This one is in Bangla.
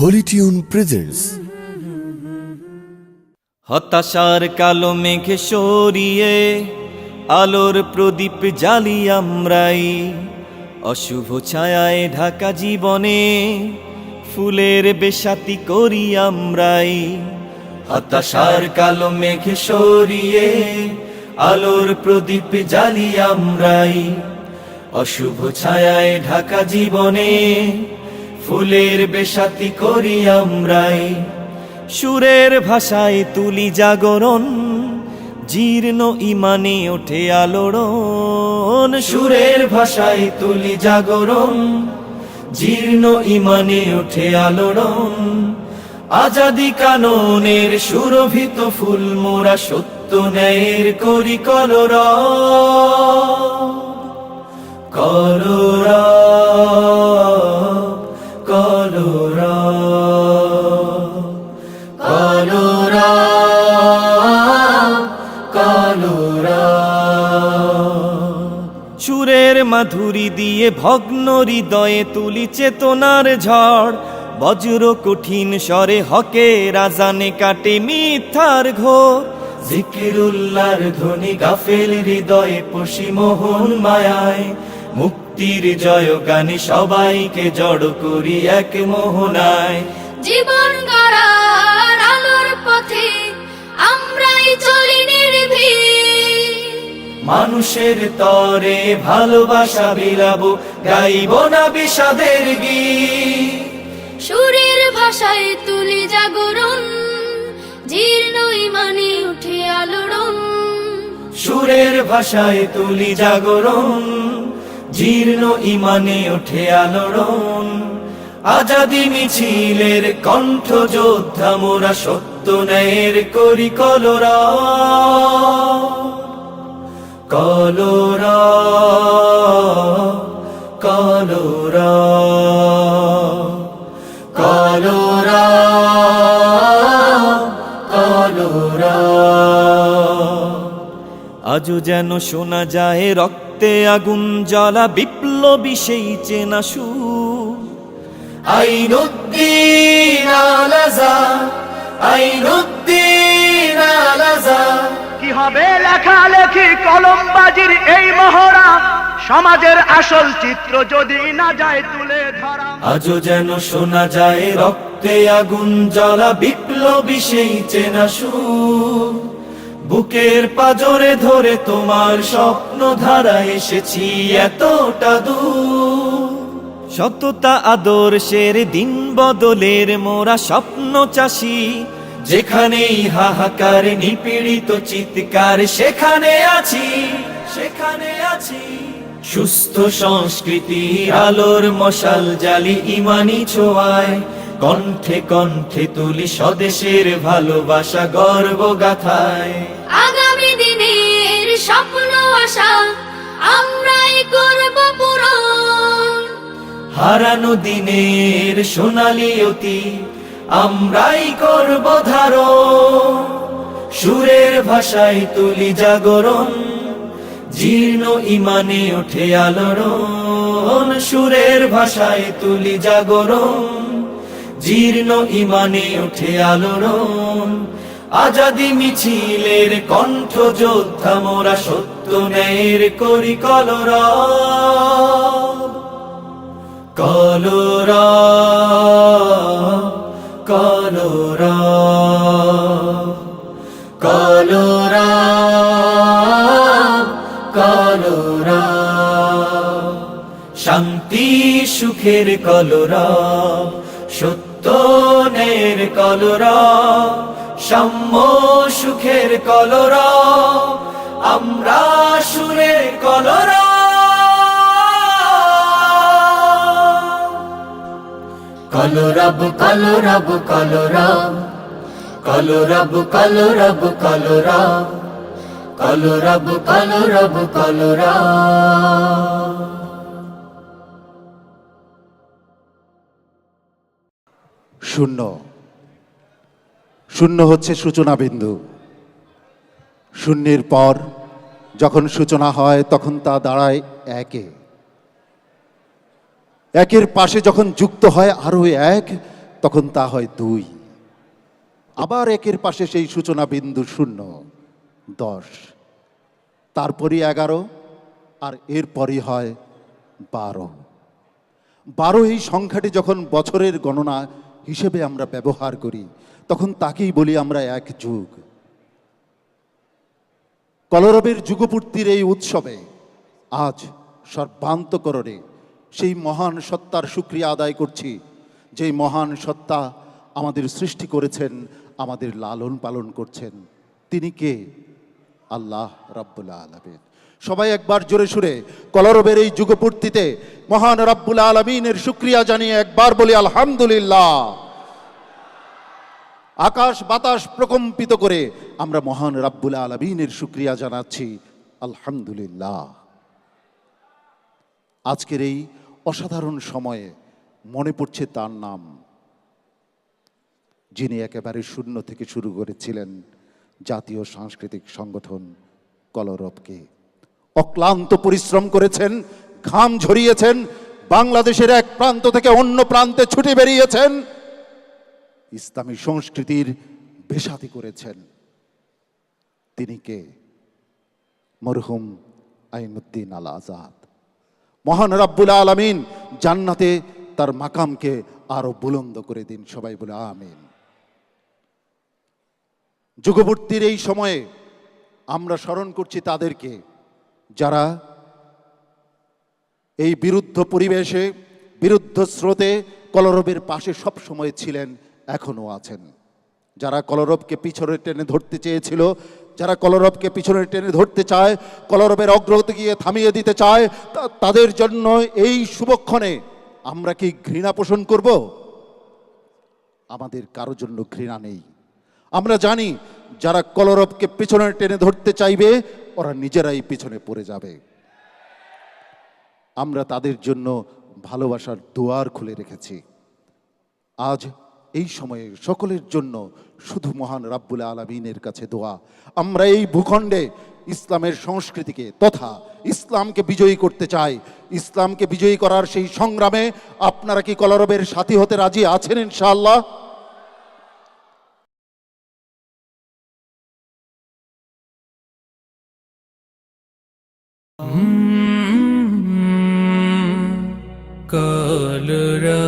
হোলি প্রেজেন্স হতাশার কালো মেঘে সরিয়ে আলোর প্রদীপ জ্বালি আমরাই। অশুভ ছায়ায় ঢাকা জীবনে ফুলের বেশাতি করি আমরাই। হতাশার কালো মেঘে সরিয়ে আলোর প্রদীপ জ্বালি আমরাই। অশুভ ছায়ায় ঢাকা জীবনে ফুলের বেশাতি করি আমরাই। সুরের ভাষায় তুলি জাগরণ, জীর্ণ ইমানে ওঠে আলোড়ন। সুরের ভাষায় তুলি জাগরণ, জীর্ণ ইমানে ওঠে আলোড়ন। আজাদি কাননের সুরভিত ফুল মোরা সত্য ন্যায়ের করি কলর কলরা মাধুরী দিয়ে ভগ্ন হৃদয়ে তুলি চেতনার ঝড়। বজ্র কঠিন স্বরে হকে রাজানে কাটে মিথ্যার ঘোর। জিকিরুল্লাহর ধ্বনি গাফেল হৃদয়ে পশি মোহন মায়ায়। মুক্তির জয় গানে সবাইকে জড় করি এক মোহনায়। জীবন গড়ার আলোর পথে আমরাই চলি। মানুষের তরে ভালোবাসা বিলাবো গাইব না বিষাদের গীত। সুরের ভাষায় তুলি জাগরণ জীর্ণ ইমানে উঠে আলোড়ন। সুরের ভাষায় তুলি জাগরণ জীর্ণ ইমানে ওঠে আলোড়ন। আজাদি মিছিলের কণ্ঠ যোদ্ধা মোরা সত্য ন্যায়ের করি কলরা আজও যেন শোনা যায় রক্তে আগুন জ্বালা, বিপ্লবী সেই চেনা সুর। আইনুদ্দিন আলাজা আইনুদ্দিন আলাজা। কি হবে? লেখালেখি, কলমবাজির এই মহড়া, সমাজের আসল চিত্র যদি না যায় তুলে ধরা। আজও যেন শোনা যায়, রক্তে আগুন জ্বালা, বিপ্লবী সেই চেনা সুর। বুকের পাজরে ধরে তোমার স্বপ্ন ধারা এসেছি এতটা দূর। সততা আদর্শের দিন বদলের মোরা স্বপ্ন চাষি যেখানেই হাহাকার নিপীড়িত চিৎকার সেখানে আছি সেখানে আছি। সুস্থ সংস্কৃতি আলোর মশাল জালি ইমানি ছোঁয়ায়। কণ্ঠে কণ্ঠে তুলি স্বদেশের ভালোবাসা গর্ব গাথায়। আগামী দিনের স্বপ্ন আশা আমরাই করব পূরণ। হারানো দিনের সোনালি অতি আমরাই করব ধারো সুরের ভাষায় তুলি জাগরণ, জীর্ণ ইমানে ওঠে আলোড়ন। সুরের ভাষায় তুলি জাগরণ, জীর্ণ ইমানে ওঠে আলোড়ন। আজাদি মিছিলের কণ্ঠ যোদ্ধা মোরা সত্য ন্যায়ের করি কলরা কলরা কলরা কলরা কলরা। শান্তি সুখের কলরা সত্যনের কলরা সাম্য সুখের কলরা। আমরা কলরব কলরব কলরব কলরব কলরব কলরব কলরব কলরব কলরব শূন্য। শূন্য হচ্ছে সূচনা বিন্দু। শূন্যের পর যখন সূচনা হয় তখন তা দাঁড়ায় একে। একের পাশে যখন যুক্ত হয় আরও এক, তখন তা হয় দুই। আবার একের পাশে সেই সূচনা বিন্দু শূন্য, দশ। তারপরই এগারো আর এরপরই হয় বারো। বারো এই সংখ্যাটি যখন বছরের গণনা হিসেবে আমরা ব্যবহার করি, তখন তাকেই বলি আমরা এক যুগ। কলরবের যুগপূর্তির এই উৎসবে আজ সর্বান্তকরণে সেই মহান সত্তার সুক্রিয়া আদায় করছি, যেই মহান সত্তা আমাদের সৃষ্টি করেছেন, আমাদের লালন পালন করছেন। তিনি কে? আল্লাহ রাব্বুল আলমিন। সবাই একবার জোরে সুরে, কলরবের এই যুগপূর্তিতে মহান রাব্বুল আলমিনের সুক্রিয়া জানিয়ে একবার বলি আলহামদুলিল্লাহ। আকাশ বাতাস প্রকম্পিত করে আমরা মহান রাব্বুল আলমিনের সুক্রিয়া জানাচ্ছি, আলহামদুলিল্লাহ। আজকের এই অসাধারণ সময়ে মনে পড়ছে তার নাম, যিনি একেবারে শূন্য থেকে শুরু করেছিলেন জাতীয় সাংস্কৃতিক সংগঠন কলরবকে। অক্লান্ত পরিশ্রম করেছেন, ঘাম ঝরিয়েছেন, বাংলাদেশের এক প্রান্ত থেকে অন্য প্রান্তে ছুটে বেরিয়েছেন, ইসলামী সংস্কৃতির বেসাতি করেছেন। তিনি কে? মরহুম আইনুদ্দিন আল আজাদ। মহান রাব্বুল আলমিন জান্নাতে তার মাকামকে আরও বুলন্দ করে দিন, সবাই বলে আমিন। যুগবর্তীর এই সময়ে আমরা স্মরণ করছি তাদেরকে যারা এই বিরুদ্ধ পরিবেশে, বিরুদ্ধ স্রোতে কলরবের পাশে সব সময় ছিলেন এখনও আছেন। যারা কলরবকে পিছনে টেনে ধরতে চেয়েছিল যারা কলরবকে পিছনে টেনে ধরতে চায়, কলরবের অগ্রগতি গিয়ে থামিয়ে দিতে চায় তাদের জন্য এই শুভক্ষণে আমরা কি ঘৃণা পোষণ করব? আমাদের কারও জন্য ঘৃণা নেই। আমরা জানি যারা কলরবকে পিছনে টেনে ধরতে চাইবে, ওরা নিজেরাই পিছনে পড়ে যাবে। আমরা তাদের জন্য ভালোবাসার দুয়ার খুলে রেখেছি। আজ এই সময়ে সকলের জন্য শুধু মহান রাব্বুল আলমিনের কাছে দোয়া। আমরা এই ভূখণ্ডে ইসলামের সংস্কৃতিকে তথা ইসলামকে বিজয়ী করতে চাই। ইসলামকে বিজয়ী করার সেই সংগ্রামে আপনারা কি কলরবের সাথী হতে রাজি আছেন ইনশাআল্লাহ? কলরা